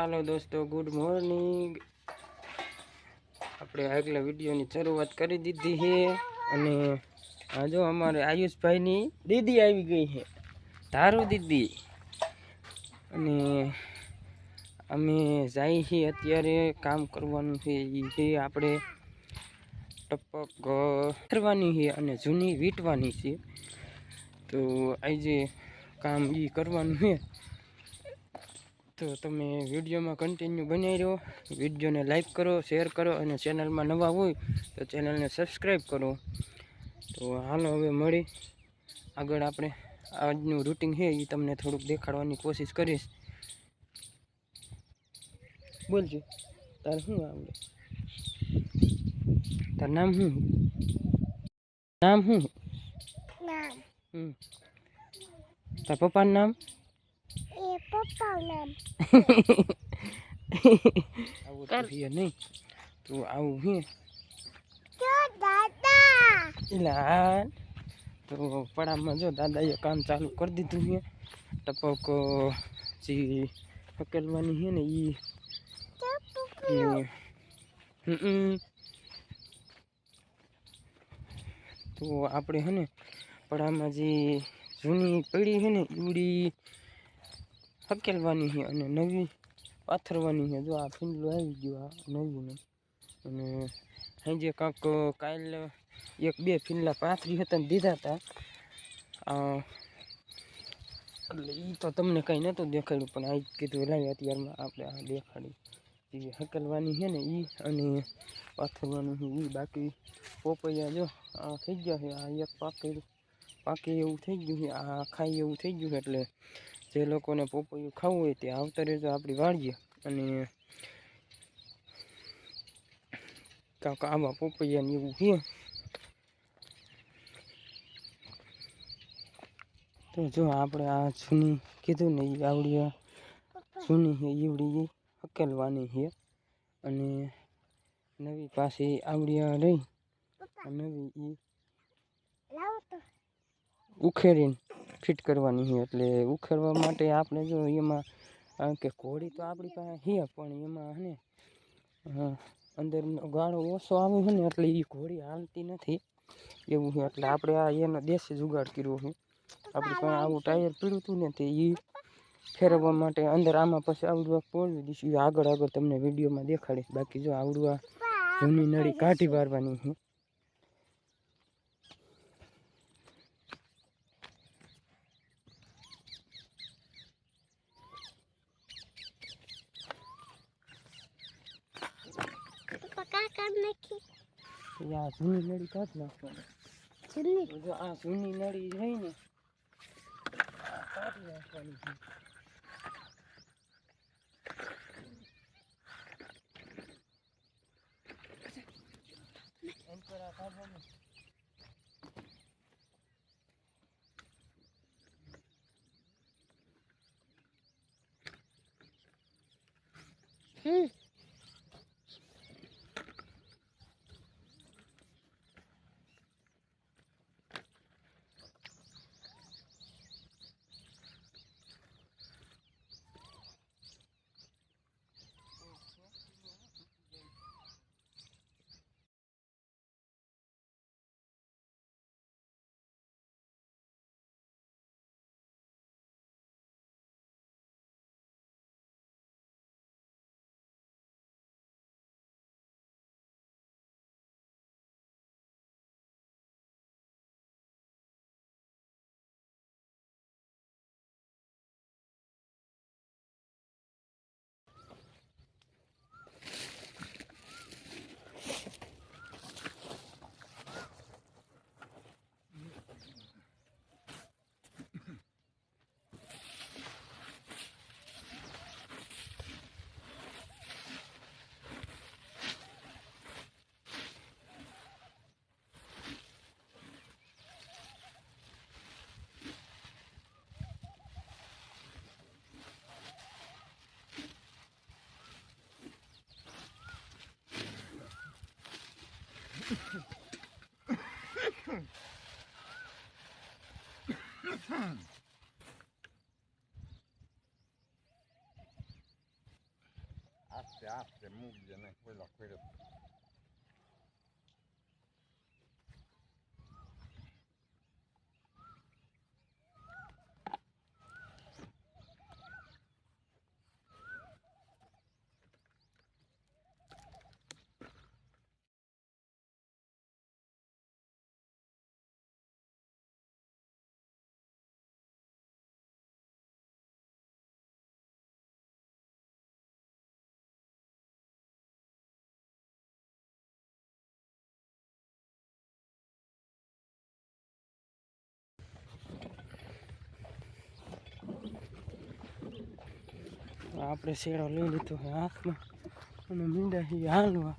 હાલો દોસ્તો good morning આપણે આગલા વિડીયોની શરૂઆત કરી દીધી છે અને આ જો અમારે આયુષભાઈની દીદી આવી ગઈ છે, ધારુ દીદી. અને અમે જાય છીએ અત્યારે કામ કરવાનું છે એ છે આપણે ટપક કરવાની છે અને જૂની વીંટવાની છે. તો આજે કામ એ કરવાનું છે. તો તમે વિડીયોમાં કન્ટિન્યુ બનાવી રહ્યો. વિડીયોને લાઈક કરો શેર કરો અને ચેનલમાં નવા હોય તો ચેનલને સબસ્ક્રાઈબ કરો. તો હાલો હવે મળી. આગળ આપણે આજનું રૂટિન છે એ તમને થોડુંક દેખાડવાની કોશિશ કરીશ. બોલજો તારે શું આવડે તાર નામ શું? નામ શું? હમ. તાર પપ્પાનું નામ? એ પપ્પા આવું તો છે નહીં. તો આવું છે. જો દાદા. તો પડામાં જો દાદાએ કામ ચાલુ કરી દીધું છે. ટપક જે હકેલવાની છે ને એ તો આપણે છે ને પડામાં જે જૂની પડી છે ને ઈવડી હકેલવાની છે અને નવી પાથરવાની છે. જો આ ફીંડલું આવી ગયું, આ નવું અને સાંજે કાંક, કાલ એક બે ફીંડલા પાથરી હતા દીધા હતા. એટલે એ તો તમને કંઈ નહોતું દેખાડ્યું, પણ આ કીધું લાવી અત્યારમાં આપણે આ દેખાડી. જે હકેલવાની છે ને એ અને પાથરવાનું છે એ બાકી પોપૈયા જો આ થઈ ગયા છે, આ એક પાકે પાકે એવું થઈ ગયું છે, આ ખાઈ એવું થઈ ગયું છે, એટલે જે લોકોને પોપૈયું ખાવું હોય તે આવતા રહેજો આપણી વાળીએ અને કાંક આવા પોપૈયા ને એવું છે તો જો આપણે આ જૂની કીધું ને એ આવડી જૂની છે ઈવડી હકેલવાની છે અને નવી પાસે આવડિયા રહી. નવી એ ઉખેરીને ફિટ કરવાની છે. એટલે ઉખેરવા માટે આપણે જો એમાં કે ઘોડી તો આપણી પાસે છે, પણ એમાં હે ને અંદરનો અંદર ગાળો ઓછો આવે છે ને, એટલે એ ઘોડી હાલતી નથી. એવું છે. એટલે આપણે આ એનો દેશી જુગાડ કર્યો છે. આપણી પાસે આવું ટાયર પીડ્યું હતું ને, તે એ ફેરવવા માટે અંદર આમાં પછી આવડવા પોળવી દઈશું. એ આગળ આગળ તમને વિડીયોમાં દેખાડીશ. બાકી જો આવડવા જૂની નળી કાઢી વારવાની છે પપ્પા કા કામ નાખી તો આ જૂની નળી કાઢ નાખવાની. છેલ્લી જો આ જૂની નળી રહી ને કાઢી નાખવાની છે. એમ કાઢવાની. asse, asse, muglie, quello, quello. આપણે શેડો લઈ લીધો છે હાથમાં. અને મીંડા એ હાલવા.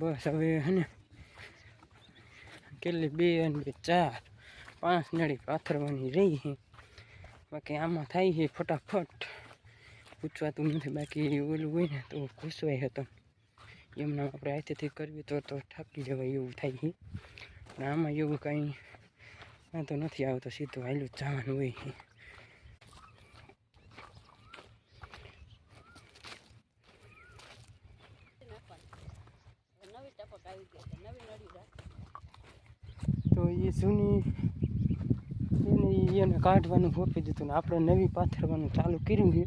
બસ હવે હે કેટલી બે અને બે ચાર પાંચ નળી પાથરવાની રહી છે. બાકી આમાં થાય છે ફટાફટ. પૂછવાતું નથી, બાકી ઓલું હોય ને તો ઘૂસવાય હતો એમના આપણે હાથેથી કરવી તો તો થાકી જવાય એવું થાય છે પણ આમાં એવું કાંઈ વાંધો નથી આવતો, સીધું હાલું જ જવાનું હોય છે તો એ જૂની એને એને કાઢવાનું ગોપી દીધું ને આપણે નવી પાથરવાનું ચાલુ કર્યું છે.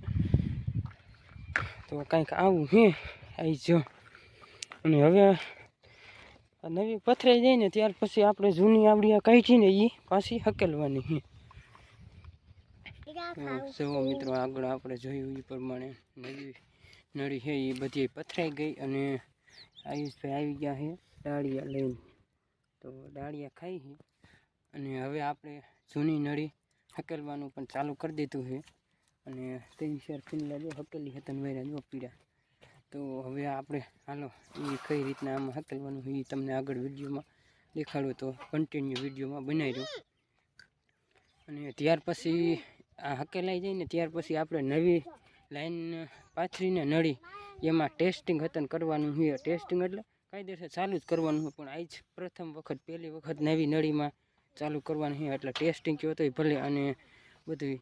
તો કાંઈક આવું હે આવી જો. અને હવે આ નવી પથરાઈ જાય ને ત્યાર પછી આપણે જૂની આવડી કાઢી ને એ પાછી હકેલવાની છે. મિત્રો આગળ આપણે જોયું એ પ્રમાણે નવી નળી છે એ બધી પથરાઈ ગઈ અને આયુષભાઈ આવી ગયા છે ડાળિયા લઈને. તો ડાળિયા ખાઈ છે અને હવે આપણે જૂની નળી હકેલવાનું પણ ચાલુ કરી દીધું છે અને ત્રણ ચાર પિંડલા જો હકેલી હતા ને વેરા જો પીડા. તો હવે આપણે હાલો એ કઈ રીતના આમાં હકલવાનું હોય એ તમને આગળ વિડીયોમાં દેખાડું તો કન્ટિન્યુ વિડીયોમાં બનાવી દઉં. અને ત્યાર પછી આ હકેલાઈ જાય ને ત્યાર પછી આપણે નવી લાઈન પાથરીને નળી, એમાં ટેસ્ટિંગ હતન કરવાનું હોય. ટેસ્ટિંગ એટલે કાયદેસર ચાલુ જ કરવાનું હોય, પણ આજ પ્રથમ વખત, પહેલી વખત નવી નળીમાં ચાલુ કરવાનું છે એટલે ટેસ્ટિંગ કહેવાતો ભલે, અને બધું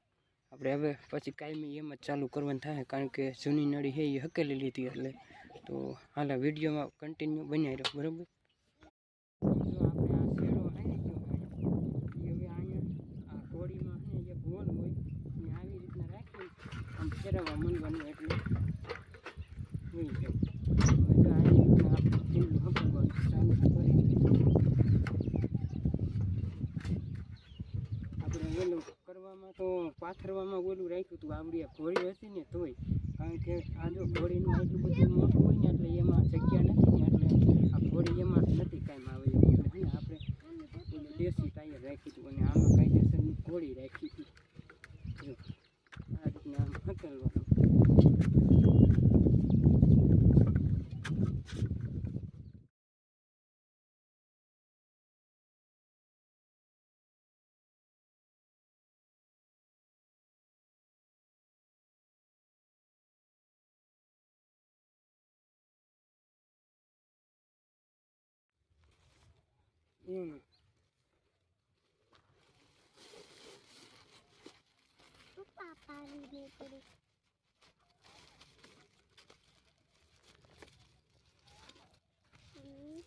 આપણે હવે પછી કાયમી એમ જ ચાલુ કરવાનું થાય કારણ કે જૂની નળી છે એ હકેલી લીધી એટલે. તો હાલા વિડીયોમાં કન્ટિન્યુ બનાવી રહ્યો બરાબર? જો આપણે આ શેડો હાલી ગયો હોય, ઈ હવે અહીંયા આ ઘોડીમાં છે ને જે ગોળ હોય એને આવી રીતના રાખી આમ ફેરવવા માંડવાનું એટલે. હોય છે હવે જો આવી રીતના આપણે ઢીલું હકવાનું ચાલુ કરી આપણે ઓલું કરવામાં તો પાથરવામાં ઓલું રાખ્યું હતું આવડી આ ઘોડી હતી ને તોય. કારણ કે આ જો ઘોડીનું એટલું બધું મોટું હોય ને એટલે એમાં જગ્યા નથી ને એટલે આ ઘોડી એમાં નથી કાંઈ આવે એટલે આપણે દેશી ટાયર રાખ્યું હતું અને આમાં કાયદેસરની ઘોડી રાખી હતી. જો આ રીતના આમ હકેલવાનું એમ પપ્પા પાણી દે પડી હમ.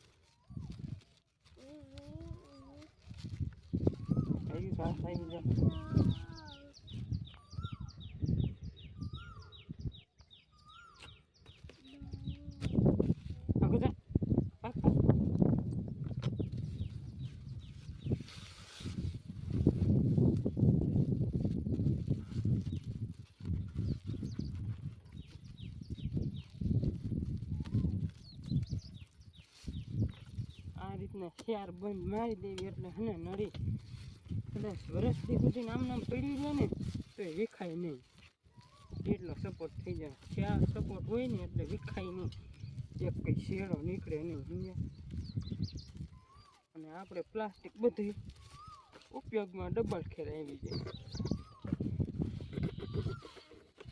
હમ. આવી પાસ આવી જાય આગળ જા પાક, પાક. રીતના શિયાર બંધ મારી દેવી એટલે હને નડી. કદાચ વર્ષથી સુધી નામ નામ પડી જાય ને, તો એ વિખાય નહીં. એટલો સપોર્ટ થઈ જાય. શિયાર સપોર્ટ હોય ને એટલે વિખાય નહીં. એક કંઈ શેડો નીકળે નહીં સમજ્યા અને આપણે પ્લાસ્ટિક બધી ઉપયોગમાં ડબલ ખેર આવી જાય.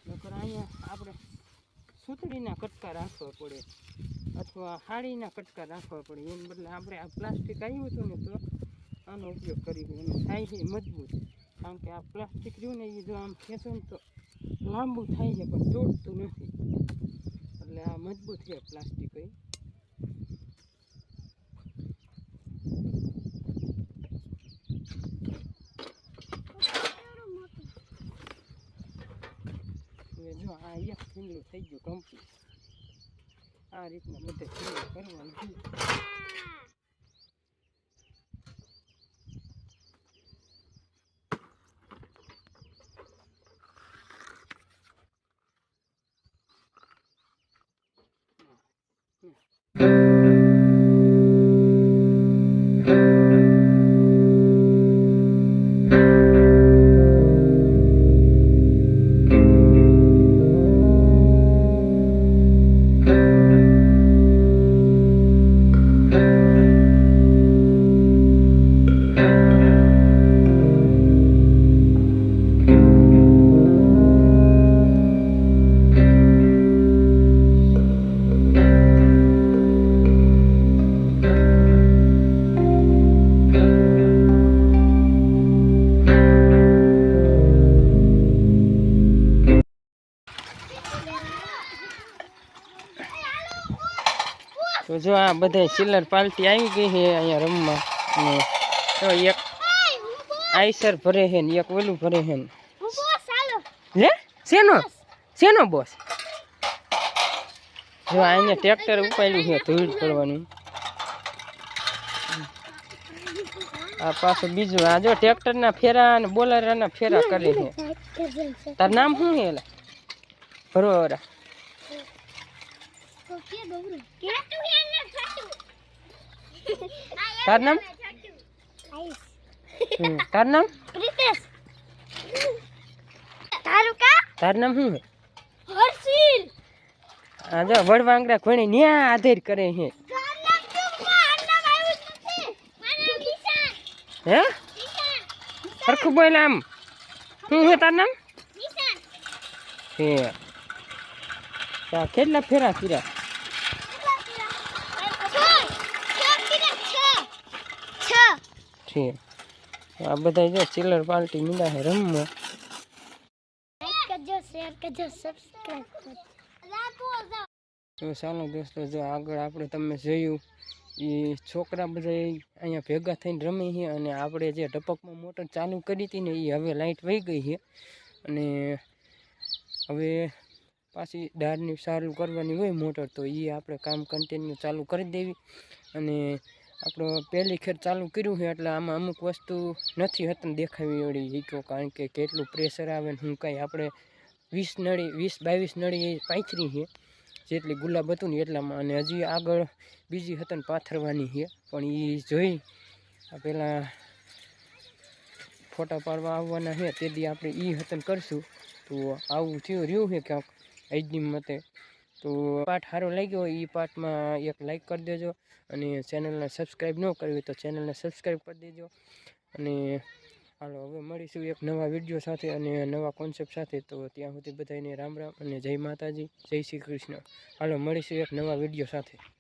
નકર અહીંયા આપણે સુતળીના કટકા રાખવા પડે. અથવા હાડીના કટકા રાખવા પડે એને બદલે આપણે આ પ્લાસ્ટિક આવ્યું હતું ને તો આનો ઉપયોગ કરી અને થાય છે મજબૂત. કારણ કે આ પ્લાસ્ટિક રહ્યું ને એ જો આમ ખેંચો ને તો લાંબુ થાય છે, પણ તોડતું નથી. એટલે આ મજબૂત છે પ્લાસ્ટિક એ. જો આ એક થઈ ગયું કમ્પ્લીટ આ રીતના બધે કરવાનું છે. જો આ બધા સિલ્લર પાલટી આવી ગઈ છે અહીંયા રમવા. તો એક આઈસર ભરે છે ને એક ઓલું ભરે છે ને. લે? શેનો? શેનો બોસ જો અહીંયા ટ્રેક્ટર ઉપાડ્યું છે ધૂળ કરવાનું આ પાછું બીજું, આ જો ટ્રેક્ટરના ફેરા અને બોલરના ફેરા કરે છે. તાર નામ શું છે એલા? બરોબર તો કે દોરું કે તું એને છટુ તાર નામ. તાર નામ? પ્રિતેશ. તારું કા તાર નામ શું હર્ષિલ. આ જો વડવાંગડા ઘણી ન્યા આધેર કરે હે? નિશાન. સરખું બોલ આમ. શું હે તાર નામ? હે. કેટલા ફેરા કર્યા છ છ છે. આ બધા જો ચિલ્લર પાર્ટી મીંડા છે રમવા. તો ચાલો દોસ્તો જો આગળ આપણે તમે જોયું એ છોકરા બધા અહીંયા ભેગા થઈને રમે છે અને આપણે જે ટપકમાં મોટર ચાલુ કરી હતી ને એ હવે લાઇટ વહી ગઈ છે. અને હવે પાછી દાળની સારું કરવાની હોય મોટર તો એ આપણે કામ કન્ટિન્યુ ચાલુ કરી દેવી. અને આપણો પહેલી ખેર ચાલુ કર્યું છે, એટલે આમાં અમુક વસ્તુ નથી હતી દેખાવી એવડી હીકો કારણ કે કેટલું પ્રેશર આવે ને હું કાંઈ આપણે વીસ નળી, વીસ બાવીસ નળી એ પાથરી છે, જેટલી ગુલાબ હતું ને એટલામાં. અને હજી આગળ બીજી હતન પાથરવાની છે, પણ એ જોઈ પહેલાં ફોટા પાડવા આવવાના છે, તે દી આપણે એ હતન કરશું. તો આવું થયું, રહ્યું છે ક્યાંક. આજની મતે તો પાઠ સારો લાગ્યો એ પાઠમાં એક લાઈક કરી દેજો. અને ચેનલને સબસ્ક્રાઈબ ન કરવી તો ચેનલને સબસ્ક્રાઈબ કરી દેજો. અને હાલો, હવે મળીશું એક નવા વીડિયો સાથે અને નવા કોન્સેપ્ટ સાથે. તો ત્યાં સુધી બધાને રામ રામ અને જય માતાજી, જય શ્રી કૃષ્ણ. હાલો, મળીશું એક નવા વીડિયો સાથે.